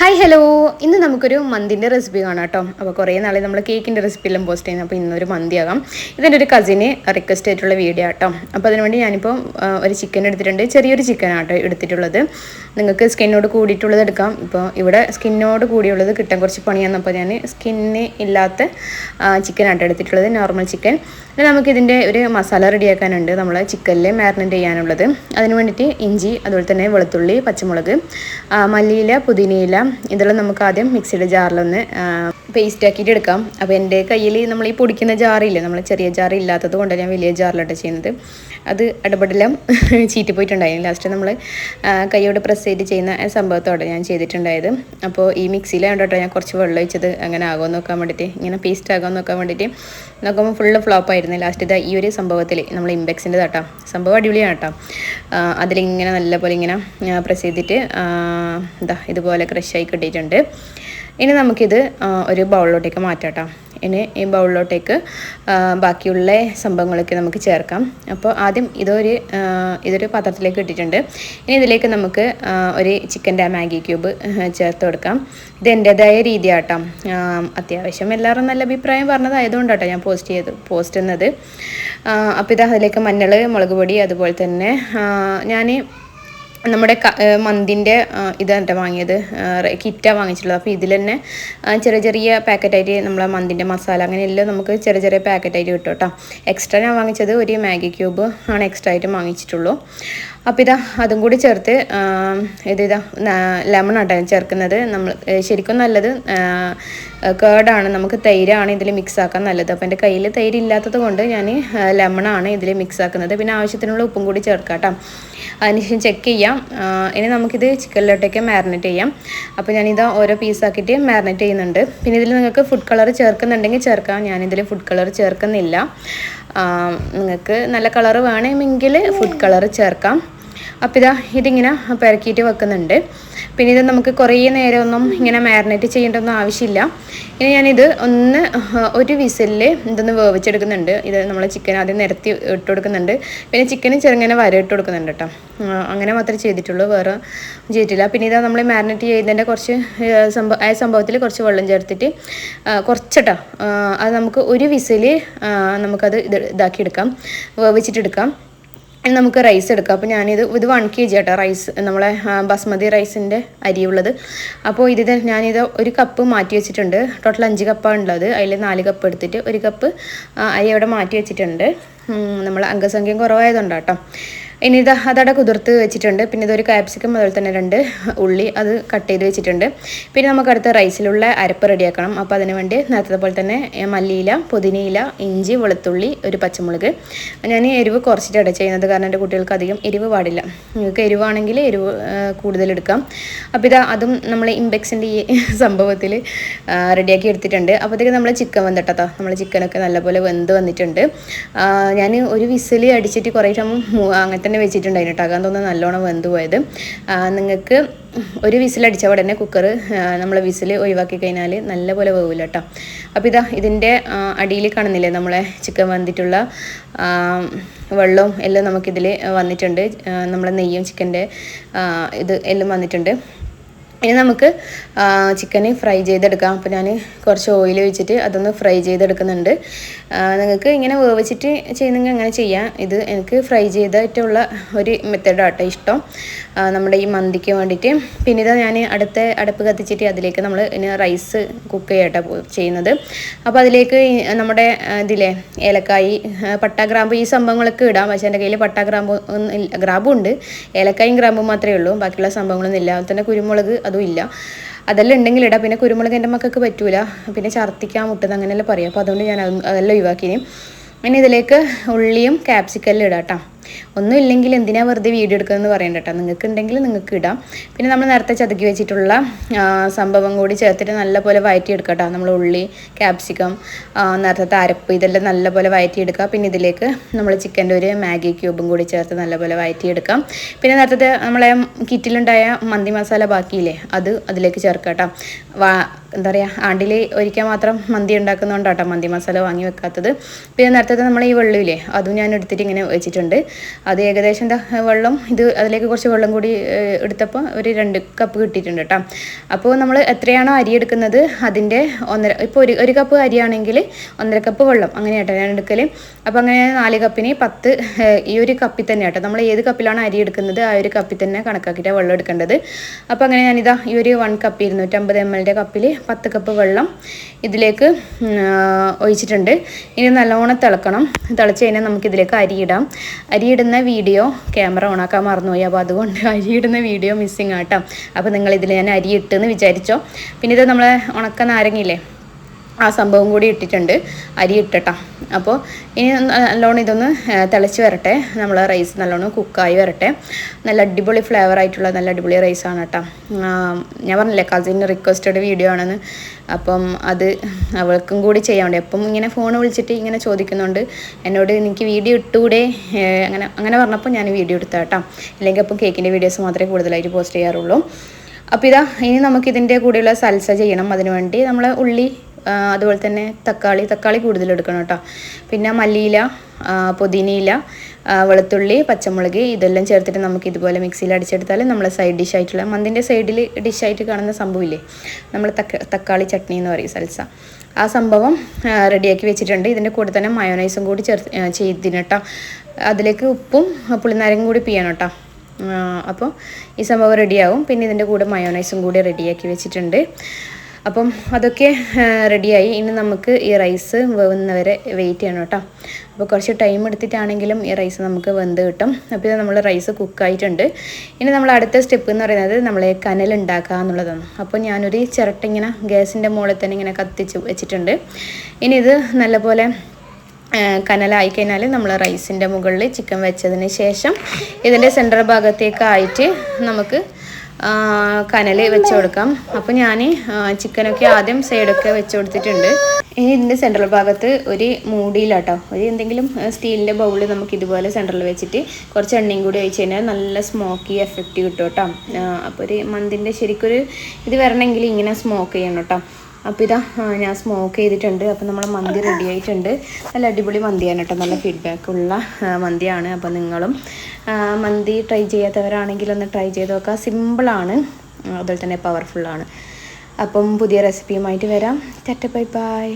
Hi hello ഇന്ന് നമുക്കൊരു മന്തിന്റെ റെസിപ്പി കാണാം കേട്ടോ. അപ്പോൾ കുറേ നാളെ നമ്മൾ കേക്കിന്റെ റെസിപ്പി എല്ലാം പോസ്റ്റ് ചെയ്യുന്നത് അപ്പോൾ ഇന്നൊരു മന്തിയാകാം ഇതിന്റെ ഒരു കസിന് റിക്വസ്റ്റ് ആയിട്ടുള്ള വീഡിയോ ആട്ടോ. അപ്പോൾ അതിനുവേണ്ടി ഞാനിപ്പോൾ ഒരു ചിക്കൻ എടുത്തിട്ടുണ്ട്. ചെറിയൊരു ചിക്കൻ ആട്ടോ എടുത്തിട്ടുള്ളത്. നിങ്ങൾക്ക് സ്കിന്നോട് കൂടിയിട്ടുള്ളത് എടുക്കാം. ഇപ്പോൾ ഇവിടെ സ്കിന്നോട് കൂടിയുള്ളത് കിട്ടാൻ കുറച്ച് പണിയാന്നപ്പോൾ ഞാൻ സ്കിന്ന് ഇല്ലാത്ത ചിക്കൻ ആട്ടോ എടുത്തിട്ടുള്ളത്. നോർമൽ ചിക്കൻ പിന്നെ നമുക്കിതിന്റെ ഒരു മസാല റെഡിയാക്കാനുണ്ട് നമ്മൾ ചിക്കനിൽ മാരിനേറ്റ് ചെയ്യാനുള്ളത്. അതിന് വേണ്ടിയിട്ട് ഇഞ്ചി അതുപോലെ തന്നെ വെളുത്തുള്ളി പച്ചമുളക് മല്ലിയില പുതിനയില ഇതെല്ലാം നമുക്ക് ആദ്യം മിക്സിയുടെ ജാറിലൊന്ന് പേസ്റ്റ് ആക്കിയിട്ട് എടുക്കാം. അപ്പോൾ എന്റെ കയ്യിൽ നമ്മൾ ഈ പൊടിക്കുന്ന ജാറില്ലേ നമ്മൾ ചെറിയ ജാർ ഇല്ലാത്തത് കൊണ്ട് ഞാൻ വലിയ ജാറിലോട്ട് ചെയ്യുന്നത്. അത് ഇടപെടലം ചീറ്റി പോയിട്ടുണ്ടായിരുന്നു. ലാസ്റ്റ് നമ്മൾ കൈയോട് പ്രസ് ചെയ്ത് ചെയ്യുന്ന സംഭവത്തോടെ ഞാൻ ചെയ്തിട്ടുണ്ടായത്. അപ്പോൾ ഈ മിക്സിയിലാണ് കേട്ടോ ഞാൻ കുറച്ച് വെള്ളം ഒഴിച്ചത് അങ്ങനെ ആകുമെന്ന് നോക്കാൻ വേണ്ടിയിട്ട് ഇങ്ങനെ പേസ്റ്റ് ആകുമെന്ന് നോക്കാൻ വേണ്ടിയിട്ട് നോക്കുമ്പോൾ ഫുള്ള് ഫ്ലോപ്പ് ആയിരുന്നു. ലാസ്റ്റ് ഇതാ ഈ ഒരു സംഭവത്തിൽ നമ്മൾ ഇമ്പെക്സിന്റെ തട്ടാം സംഭവം അടിപൊളിയാണ് കേട്ടോ. അതിലിങ്ങനെ നല്ലപോലെ ഇങ്ങനെ പ്രസ് ചെയ്തിട്ട് ഇതാ ഇതുപോലെ ക്രഷായി കിട്ടിയിട്ടുണ്ട്. ഇനി നമുക്കിത് ഒരു ബൗളിലോട്ടേക്ക് മാറ്റാം ഇനി ഈ ബൗളിലോട്ടേക്ക് ബാക്കിയുള്ള സംഭവങ്ങളൊക്കെ നമുക്ക് ചേർക്കാം. അപ്പോൾ ആദ്യം ഇതൊരു ഇതൊരു പാത്രത്തിലേക്ക് ഇട്ടിട്ടുണ്ട്. ഇനി ഇതിലേക്ക് നമുക്ക് ഒരു ചിക്കന്റെ മാഗി ക്യൂബ് ചേർത്ത് കൊടുക്കാം. ഇത് എന്റേതായ രീതിയാട്ടോ. അത്യാവശ്യം എല്ലാവരും നല്ല അഭിപ്രായം പറഞ്ഞതായതുകൊണ്ടാട്ടോ ഞാൻ പോസ്റ്റ് ചെയ്ത് പോസ്റ്റ് ചെയ്യുന്നത് അപ്പോൾ ഇത് അതിലേക്ക് മഞ്ഞൾ മുളക് പൊടി അതുപോലെ തന്നെ ഞാൻ നമ്മുടെ മന്തിന്റെ ഇതാണ് വാങ്ങിയത്. കിറ്റാണ് വാങ്ങിച്ചിട്ടുള്ളത്. അപ്പോൾ ഇതിൽ തന്നെ ചെറിയ ചെറിയ പാക്കറ്റായിട്ട് നമ്മളെ മന്തിന്റെ മസാല അങ്ങനെ എല്ലാം നമുക്ക് ചെറിയ ചെറിയ പാക്കറ്റായിട്ട് കിട്ടും കേട്ടോ. എക്സ്ട്രാ ഞാൻ വാങ്ങിച്ചത് ഒരു മാഗി ക്യൂബ് ആണ് എക്സ്ട്രാ ആയിട്ട് വാങ്ങിച്ചിട്ടുള്ളൂ. അപ്പോൾ ഇതാ അതും കൂടി ചേർത്ത് ഇത് ഇതാ ലെമൺ ആട്ടോ ചേർക്കുന്നത്. നമ്മൾ ശരിക്കും നല്ലത് കേടാണ്. നമുക്ക് തൈരാണ് ഇതിൽ മിക്സ് ആക്കാൻ നല്ലത്. അപ്പോൾ എന്റെ കയ്യിൽ തൈര് ഇല്ലാത്തത് കൊണ്ട് ഞാൻ ലെമണാണ് ഇതിൽ മിക്സ് ആക്കുന്നത്. പിന്നെ ആവശ്യത്തിനുള്ള ഉപ്പും കൂടി ചേർക്കാം കേട്ടോ. അതിനുശേഷം ചെക്ക് ചെയ്യാം. ഇനി നമുക്കിത് ചിക്കനിലോട്ടേക്ക് മാരിനേറ്റ് ചെയ്യാം. അപ്പോൾ ഞാനിത് ഓരോ പീസാക്കിയിട്ട് മാരിനേറ്റ് ചെയ്യുന്നുണ്ട്. പിന്നെ ഇതിൽ നിങ്ങൾക്ക് ഫുഡ് കളർ ചേർക്കുന്നുണ്ടെങ്കിൽ ചേർക്കാം. ഞാനിതിൽ ഫുഡ് കളർ ചേർക്കുന്നില്ല. നിങ്ങൾക്ക് നല്ല കളർ വേണമെങ്കിൽ ഫുഡ് കളർ ചേർക്കാം. അപ്പോൾ ഇതാ ഇതിങ്ങനെ പെരക്കിയിട്ട് വെക്കുന്നുണ്ട്. പിന്നെ ഇത് നമുക്ക് കുറേ നേരമൊന്നും ഇങ്ങനെ മാരിനേറ്റ് ചെയ്യേണ്ടൊന്നും ആവശ്യമില്ല. ഇനി ഞാനിത് ഒന്ന് ഒരു വിസലിൽ ഇതൊന്ന് വേവിച്ചെടുക്കുന്നുണ്ട്. ഇത് നമ്മൾ ചിക്കൻ ആദ്യം നിരത്തി ഇട്ട് കൊടുക്കുന്നുണ്ട്. പിന്നെ ചിക്കന് ചെറുങ്ങനെ വര ഇട്ട് കൊടുക്കുന്നുണ്ട് കേട്ടോ അങ്ങനെ മാത്രമേ ചെയ്തിട്ടുള്ളൂ. വേറെ ചെയ്തിട്ടില്ല. പിന്നെ ഇതാ നമ്മൾ മാരിനേറ്റ് ചെയ്തതിന്റെ കുറച്ച് സംഭവം ആ സംഭവത്തിൽ കുറച്ച് വെള്ളം ചേർത്തിട്ട് കുറച്ചട്ടോ. അത് നമുക്ക് ഒരു വിസിൽ നമുക്കത് ഇത് ഇതാക്കിയെടുക്കാം. വേവിച്ചിട്ടെടുക്കാം. നമുക്ക് റൈസ് എടുക്കാം. അപ്പോൾ ഞാനിത് ഇത് വൺ കെ ജി ആട്ടോ റൈസ് നമ്മളെ ബസ്മതി റൈസിന്റെ അരിയുള്ളത് അപ്പോൾ ഇത് ഞാനിത് ഒരു കപ്പ് മാറ്റി വെച്ചിട്ടുണ്ട്. ടോട്ടൽ അഞ്ച് കപ്പാണ് ഉള്ളത്. അതിൽ നാല് കപ്പ് എടുത്തിട്ട് ഒരു കപ്പ് അരി അവിടെ മാറ്റി വെച്ചിട്ടുണ്ട്. നമ്മൾ അംഗസംഖ്യം കുറവായതുകൊണ്ട് കേട്ടോ ഇനി ഇത് അതവിടെ കുതിർത്ത് വെച്ചിട്ടുണ്ട്. പിന്നെ ഇതൊരു കാപ്സിക്കം അതുപോലെ തന്നെ രണ്ട് ഉള്ളി അത് കട്ട് ചെയ്ത് വെച്ചിട്ടുണ്ട്. പിന്നെ നമുക്ക് അടുത്ത റൈസിലുള്ള അരപ്പ് റെഡിയാക്കണം. അപ്പോൾ അതിന് വേണ്ടി നേരത്തെ പോലെ തന്നെ മല്ലിയില പുതിനയില ഇഞ്ചി വെളുത്തുള്ളി ഒരു പച്ചമുളക്. ഞാൻ എരിവ് കുറച്ചിട്ടാണ് ചെയ്യുന്നത്. കാരണം എന്റെ കുട്ടികൾക്ക് അധികം എരിവ് പാടില്ല. നിങ്ങൾക്ക് എരിവാണെങ്കിൽ എരിവ് കൂടുതലെടുക്കാം അപ്പോൾ ഇതാ അതും നമ്മൾ ഇമ്പെക്സിന്റെ ഈ സംഭവത്തിൽ റെഡിയാക്കി എടുത്തിട്ടുണ്ട്. അപ്പോഴത്തേക്ക് നമ്മൾ ചിക്കൻ വന്നിട്ടോ നമ്മൾ ചിക്കനൊക്കെ നല്ലപോലെ വെന്ത് വന്നിട്ടുണ്ട്. ഞാൻ ഒരു വിസിൽ അടിച്ചിട്ട് കുറേ സമയം അങ്ങനത്തെ അങ്ങനെ തന്നെ വെച്ചിട്ടുണ്ടായിരുന്നു കേട്ടോ. അകാൻ തോന്നുന്നത് നല്ലോണം വെന്ത് പോയത്. നിങ്ങൾക്ക് ഒരു വിസിൽ അടിച്ച ഉടനെ കുക്കർ നമ്മൾ വിസിൽ ഒഴിവാക്കി കഴിഞ്ഞാൽ നല്ലപോലെ വേവില്ല കേട്ടോ. അപ്പോൾ ഇതാ ഇതിന്റെ അടിയിൽ കാണുന്നില്ലേ നമ്മളെ ചിക്കൻ വന്നിട്ടുള്ള വെള്ളവും എല്ലാം നമുക്കിതിൽ വന്നിട്ടുണ്ട്. നമ്മളെ നെയ്യും ചിക്കന്റെ ഇത് എല്ലാം വന്നിട്ടുണ്ട്. ഇനി നമുക്ക് ചിക്കന് ഫ്രൈ ചെയ്തെടുക്കാം. അപ്പോൾ ഞാൻ കുറച്ച് ഓയിൽ ഒഴിച്ചിട്ട് അതൊന്ന് ഫ്രൈ ചെയ്തെടുക്കുന്നുണ്ട്. നിങ്ങൾക്ക് ഇങ്ങനെ വേവിച്ചിട്ട് ചെയ്യുന്നെങ്കിൽ അങ്ങനെ ചെയ്യാം. ഇത് എനിക്ക് ഫ്രൈ ചെയ്തിട്ടുള്ള ഒരു മെത്തേഡാട്ടോ ഇഷ്ടം. നമ്മുടെ ഈ മന്തിക്ക് വേണ്ടിയിട്ട്. പിന്നെ ഇത് ഞാൻ അടുത്ത അടുപ്പ് കത്തിച്ചിട്ട് അതിലേക്ക് നമ്മൾ ഇനി റൈസ് കുക്ക് ചെയ്യട്ടോ ചെയ്യുന്നത്. അപ്പോൾ അതിലേക്ക് നമ്മുടെ ഇതിലെ ഏലക്കായി പട്ട ഗ്രാമ്പു ഈ സംഭവങ്ങളൊക്കെ ഇടാം. പക്ഷേ എന്റെ കയ്യിൽ പട്ട ഗ്രാമ്പും ഉണ്ട് ഏലക്കായും ഗ്രാമ്പും മാത്രമേ ഉള്ളൂ. ബാക്കിയുള്ള സംഭവങ്ങളൊന്നും ഇല്ല. അതുപോലെ തന്നെ കുരുമുളക് അതും ഇല്ല. അതെല്ലാം ഉണ്ടെങ്കിൽ ഇടാം. പിന്നെ കുരുമുളക് എന്റെ മക്കൾക്ക് പറ്റൂല. പിന്നെ ഛർദ്ദിക്കാൻ മുട്ടത് അങ്ങനെയല്ലേ പറയാം. അപ്പോൾ അതുകൊണ്ട് ഞാൻ അത് അതെല്ലാം ഒഴിവാക്കിനി. ഇനി ഇതിലേക്ക് ഉള്ളിയും ക്യാപ്സിക്കലും ഇടാം കേട്ടോ. ഒന്നും ഇല്ലെങ്കിൽ എന്തിനാ വെറുതെ വീഡിയോ എടുക്കുന്നതെന്ന് പറയണ്ട കേട്ടോ നിങ്ങൾക്ക് ഉണ്ടെങ്കിൽ നിങ്ങൾക്ക് ഇടാം. പിന്നെ നമ്മൾ നേരത്തെ ചതുക്കി വെച്ചിട്ടുള്ള സംഭവം കൂടി ചേർത്തിട്ട് നല്ലപോലെ വഴറ്റിയെടുക്കാം കേട്ടോ നമ്മൾ ഉള്ളി ക്യാപ്സിക്കം നേരത്തെ അരപ്പ് ഇതെല്ലാം നല്ലപോലെ വഴറ്റിയെടുക്കുക പിന്നെ ഇതിലേക്ക് നമ്മൾ ചിക്കന്റെ ഒരു മാഗി ക്യൂബും കൂടി ചേർത്ത് നല്ലപോലെ വഴറ്റിയെടുക്കാം പിന്നെ നേരത്തെ നമ്മളെ കിറ്റിലുണ്ടായ മന്തി മസാല ബാക്കിയില്ലേ അത് അതിലേക്ക് ചേർക്കാം കേട്ടോ എന്താ പറയുക ആണ്ടിൽ ഒരിക്കൽ മാത്രം മന്തി ഉണ്ടാക്കുന്നതുകൊണ്ടാട്ടോ മന്തി മസാല വാങ്ങി വെക്കാത്തത്. പിന്നെ നേരത്തെ നമ്മൾ ഈ വെള്ളമില്ലേ അതും ഞാൻ എടുത്തിട്ട് ഇങ്ങനെ വെച്ചിട്ടുണ്ട്. അത് ഏകദേശം എന്താ വെള്ളം ഇത് അതിലേക്ക് കുറച്ച് വെള്ളം കൂടി എടുത്തപ്പോൾ ഒരു രണ്ട് കപ്പ് കിട്ടിയിട്ടുണ്ട് കേട്ടോ അപ്പോൾ നമ്മൾ എത്രയാണോ അരി എടുക്കുന്നത് അതിന്റെ ഒന്നര ഇപ്പോൾ ഒരു ഒരു കപ്പ് അരിയാണെങ്കിൽ ഒന്നര കപ്പ് വെള്ളം അങ്ങനെ കേട്ടോ ഞാൻ എടുക്കൽ അപ്പോൾ അങ്ങനെ നാല് കപ്പിന് പത്ത് ഈ ഒരു കപ്പിൽ തന്നെ കേട്ടോ നമ്മൾ ഏത് കപ്പിലാണോ അരി എടുക്കുന്നത് ആ ഒരു കപ്പിൽ തന്നെ കണക്കാക്കിയിട്ട് വെള്ളം എടുക്കേണ്ടത്. അപ്പോൾ അങ്ങനെ ഞാനിതാ ഈ ഒരു വൺ കപ്പ് ഇരുന്നൂറ്റമ്പത് എം എല്ലിന്റെ കപ്പിൽ പത്ത് കപ്പ് വെള്ളം ഇതിലേക്ക് ഒഴിച്ചിട്ടുണ്ട്. ഇനി നല്ലോണം തിളക്കണം. തിളച്ച് കഴിഞ്ഞാൽ നമുക്കിതിലേക്ക് അരിയിടാം അരിയിടുന്ന വീഡിയോ ക്യാമറ ഓണാക്കാൻ മറന്നുപോയി. അപ്പോൾ അതുകൊണ്ട് അരിയിടുന്ന വീഡിയോ മിസ്സിങ് ആട്ടോ അപ്പോൾ നിങ്ങൾ ഇതിൽ ഞാൻ അരി ഇട്ടെന്ന് വിചാരിച്ചോ. പിന്നെ ഇത് നമ്മളെ ഉണക്ക നാരങ്ങയില്ലേ? ആ സംഭവം കൂടി ഇട്ടിട്ടുണ്ട്. അരി ഇട്ടട്ടാ. അപ്പോൾ ഇനി നല്ലോണം ഇതൊന്ന് തിളച്ച് വരട്ടെ. നമ്മൾ റൈസ് നല്ലോണം കുക്കായി വരട്ടെ. നല്ല അടിപൊളി ഫ്ലേവർ ആയിട്ടുള്ള നല്ല അടിപൊളി റൈസാണ് കേട്ടോ. ഞാൻ പറഞ്ഞില്ലേ കസിൻ റിക്വസ്റ്റഡ് വീഡിയോ ആണെന്ന്. അപ്പം അത് അവൾക്കും കൂടി ചെയ്യാൻ വേണ്ടി. അപ്പം ഇങ്ങനെ ഫോൺ വിളിച്ചിട്ട് ഇങ്ങനെ ചോദിക്കുന്നുണ്ട്. എന്നോട് എനിക്ക് വീഡിയോ ഇട്ടൂടെ? അങ്ങനെ അങ്ങനെ പറഞ്ഞപ്പോൾ ഞാൻ വീഡിയോ എടുത്ത കേട്ടോ. ഇല്ലെങ്കിൽ അപ്പം കേക്കിന്റെ വീഡിയോസ് മാത്രമേ കൂടുതലായിട്ട് പോസ്റ്റ് ചെയ്യാറുള്ളൂ. അപ്പോൾ ഇതാ ഇനി നമുക്കിതിന്റെ കൂടെയുള്ള സൽസ ചെയ്യണം. അതിനുവേണ്ടി നമ്മൾ ഉള്ളി അതുപോലെ തന്നെ തക്കാളി തക്കാളി കൂടുതൽ എടുക്കണം കേട്ടോ. പിന്നെ മല്ലിയില പുതിനയില വെളുത്തുള്ളി പച്ചമുളക് ഇതെല്ലാം ചേർത്തിട്ട് നമുക്ക് ഇതുപോലെ മിക്സിയിൽ അടിച്ചെടുത്താൽ നമ്മൾ സൈഡ് ഡിഷ് ആയിട്ടുള്ള മന്തിന്റെ സൈഡിൽ ഡിഷായിട്ട് കാണുന്ന സംഭവമില്ലേ? നമ്മൾ തക്ക തക്കാളി ചട്നി എന്ന് പറയും സൽസ ആ സംഭവം റെഡിയാക്കി വെച്ചിട്ടുണ്ട്. ഇതിന്റെ കൂടെ തന്നെ മയോനൈസും കൂടി ചേർത്ത് ചെയ്തിന് കേട്ടോ. അതിലേക്ക് ഉപ്പും പുളിനാരങ്ങും കൂടി പിയ്യണം കേട്ടോ. അപ്പോൾ ഈ സംഭവം റെഡിയാവും പിന്നെ ഇതിന്റെ കൂടെ മയോണൈസും കൂടി റെഡിയാക്കി വെച്ചിട്ടുണ്ട്. അപ്പം അതൊക്കെ റെഡിയായി ഇനി നമുക്ക് ഈ റൈസ് വേവുന്നവരെ വെയിറ്റ് ചെയ്യണം കേട്ടോ അപ്പോൾ കുറച്ച് ടൈം എടുത്തിട്ടാണെങ്കിലും ഈ റൈസ് നമുക്ക് വെന്ത് കിട്ടും. അപ്പോൾ ഇത് നമ്മൾ റൈസ് കുക്കായിട്ടുണ്ട് ഇനി നമ്മൾ അടുത്ത സ്റ്റെപ്പ് എന്ന് പറയുന്നത് നമ്മൾ കനൽ ഉണ്ടാക്കുക എന്നുള്ളതാണ്. അപ്പോൾ ഞാനൊരു ചിരട്ട ഇങ്ങനെ ഗ്യാസിന്റെ മുകളിൽ തന്നെ ഇങ്ങനെ കത്തിച്ച് വെച്ചിട്ടുണ്ട്. ഇനി ഇത് നല്ലപോലെ കനലായി കഴിഞ്ഞാൽ നമ്മൾ റൈസിന്റെ മുകളിൽ ചിക്കൻ വെച്ചതിന് ശേഷം ഇതിന്റെ സെന്റർ ഭാഗത്തേക്കായിട്ട് നമുക്ക് കനൽ വെച്ച് കൊടുക്കാം. അപ്പോൾ ഞാൻ ചിക്കനൊക്കെ ആദ്യം സൈഡൊക്കെ വെച്ച് കൊടുത്തിട്ടുണ്ട്. ഇനി ഇതിന്റെ സെൻട്രൽ ഭാഗത്ത് ഒരു മൂടിയിലാട്ടോ. ഒരു എന്തെങ്കിലും സ്റ്റീലിന്റെ ബൗളിൽ നമുക്ക് ഇതുപോലെ സെന്ററിൽ വെച്ചിട്ട് കുറച്ച് എണ്ണയും കൂടി ഒഴിച്ച് കഴിഞ്ഞാൽ നല്ല സ്മോക്കി എഫക്റ്റ് കിട്ടും കേട്ടോ. അപ്പോൾ ഒരു മന്തിന്റെ ശരിക്കൊരു ഇത് വരണമെങ്കിൽ ഇങ്ങനെ സ്മോക്ക് ചെയ്യണം കേട്ടോ. അപ്പോൾ ഇതാ ഞാൻ സ്മോക്ക് ചെയ്തിട്ടുണ്ട്. അപ്പോൾ നമ്മൾ മന്തി റെഡി ആയിട്ടുണ്ട്. നല്ല അടിപൊളി മന്തിയാണ് കേട്ടോ നല്ല ഫീഡ്ബാക്ക് ഉള്ള മന്തിയാണ്. അപ്പോൾ നിങ്ങളും മന്തി ട്രൈ ചെയ്യാത്തവരാണെങ്കിൽ ഒന്ന് ട്രൈ ചെയ്ത് നോക്കുക സിമ്പിളാണ് അതുപോലെ തന്നെ പവർഫുള്ളാണ് അപ്പം പുതിയ റെസിപ്പിയുമായിട്ട് വരാം. ചറ്റ ബൈ ബൈ